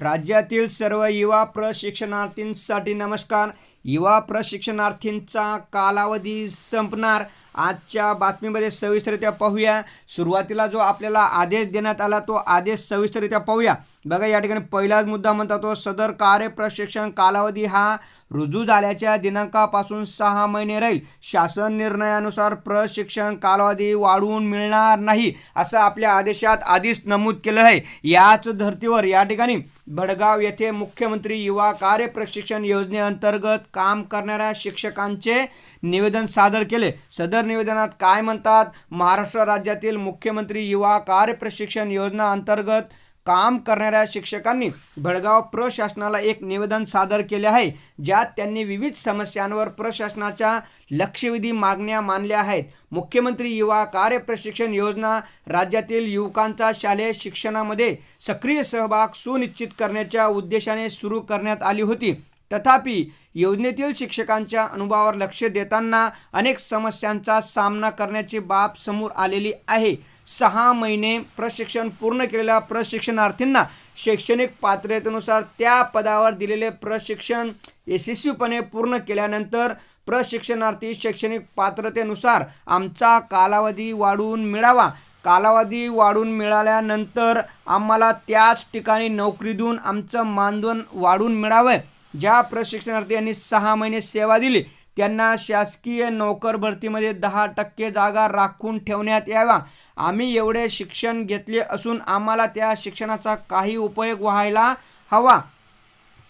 राज्यातील सर्व युवा प्रशिक्षणार्थींसाठी नमस्कार. युवा प्रशिक्षणार्थींचा कालावधी संपणार. आजच्या बातमीमध्ये सविस्तरित्या पाहूया. सुरुवातीला जो आपल्याला आदेश देण्यात आला तो आदेश सविस्तरित्या पाहूया. बघा या ठिकाणी पहिलाच मुद्दा म्हणता तो सदर कार्य प्रशिक्षण कालावधी हा रुजू झाल्याच्या दिनांकापासून सहा महिने राहील. शासन निर्णयानुसार प्रशिक्षण कालावधी वाढवून मिळणार नाही असं आपल्या आदेशात आधीच नमूद केलं आहे. याच धर्तीवर या ठिकाणी भडगाव येथे मुख्यमंत्री युवा कार्य प्रशिक्षण योजनेअंतर्गत काम करणाऱ्या शिक्षकांचे निवेदन सादर केले. सदर निवेदनात काय म्हणतात? महाराष्ट्र राज्यातील मुख्यमंत्री युवा कार्य प्रशिक्षण योजना अंतर्गत काम करणाऱ्या शिक्षकांनी भडगाव प्रशासनाला एक निवेदन सादर केले आहे ज्यात त्यांनी विविध समस्यांवर प्रशासनाच्या लक्षवेधी मागण्या मानल्या आहेत. मुख्यमंत्री युवा कार्य प्रशिक्षण योजना राज्यातील युवकांचा शालेय शिक्षणामध्ये सक्रिय सहभाग सुनिश्चित करण्याच्या उद्देशाने सुरू करण्यात आली होती. तथापि योजनेतील शिक्षकांच्या अनुभवावर लक्ष देताना अनेक समस्यांचा सामना करण्याची बाब समोर आलेली आहे. सहा महिने प्रशिक्षण पूर्ण केलेल्या प्रशिक्षणार्थींना शैक्षणिक पात्रतेनुसार त्या पदावर दिलेले प्रशिक्षण यशस्वीपणे पूर्ण केल्यानंतर प्रशिक्षणार्थी शैक्षणिक पात्रतेनुसार आमचा कालावधी वाढवून मिळावा. कालावधी वाढून मिळाल्यानंतर आम्हाला त्याच ठिकाणी नोकरी देऊन आमचं मानधन वाढून मिळावं. ज्या प्रशिक्षणार्थी यांनी सहा महिने सेवा दिली त्यांना शासकीय नोकर भरतीमध्ये दहा टक्के जागा राखून ठेवण्यात यावा आम्ही एवढे शिक्षण घेतले असून आम्हाला त्या शिक्षणाचा काही उपयोग व्हायला हवा.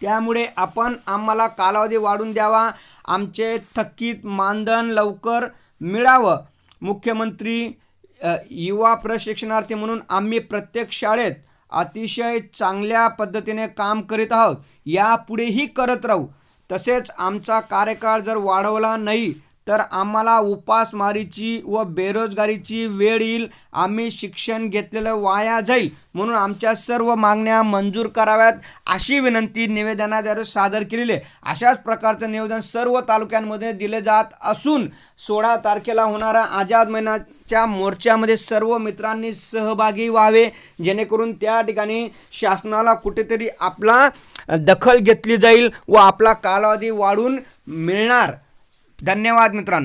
त्यामुळे आपण आम्हाला कालावधी वाढून द्यावा. आमचे थकीत मानधन लवकर मिळावं. मुख्यमंत्री युवा प्रशिक्षणार्थी म्हणून आम्ही प्रत्येक शाळेत अतिशय चांगल्या पद्धतीने काम करीत आहोत. यापुढेही करत राहू. तसेच आमचा कार्यकाळ जर वाढवला नाही तर आम्हाला उपासमारीची व बेरोजगारीची वेळ येईल. आम्ही शिक्षण घेतलेलं वाया जाईल. म्हणून आमच्या सर्व मागण्या मंजूर कराव्यात अशी विनंती निवेदनाद्वारे सादर केलेली आहे. अशाच प्रकारचं निवेदन सर्व तालुक्यांमध्ये दिले जात असून सोळा तारखेला होणारा आझाद महिन्याच्या मोर्चामध्ये सर्व मित्रांनी सहभागी व्हावे. जेणेकरून त्या ठिकाणी शासनाला कुठेतरी आपला दखल घेतली जाईल व आपला कालावधी वाढून मिळणार. धन्यवाद मित्रांनो.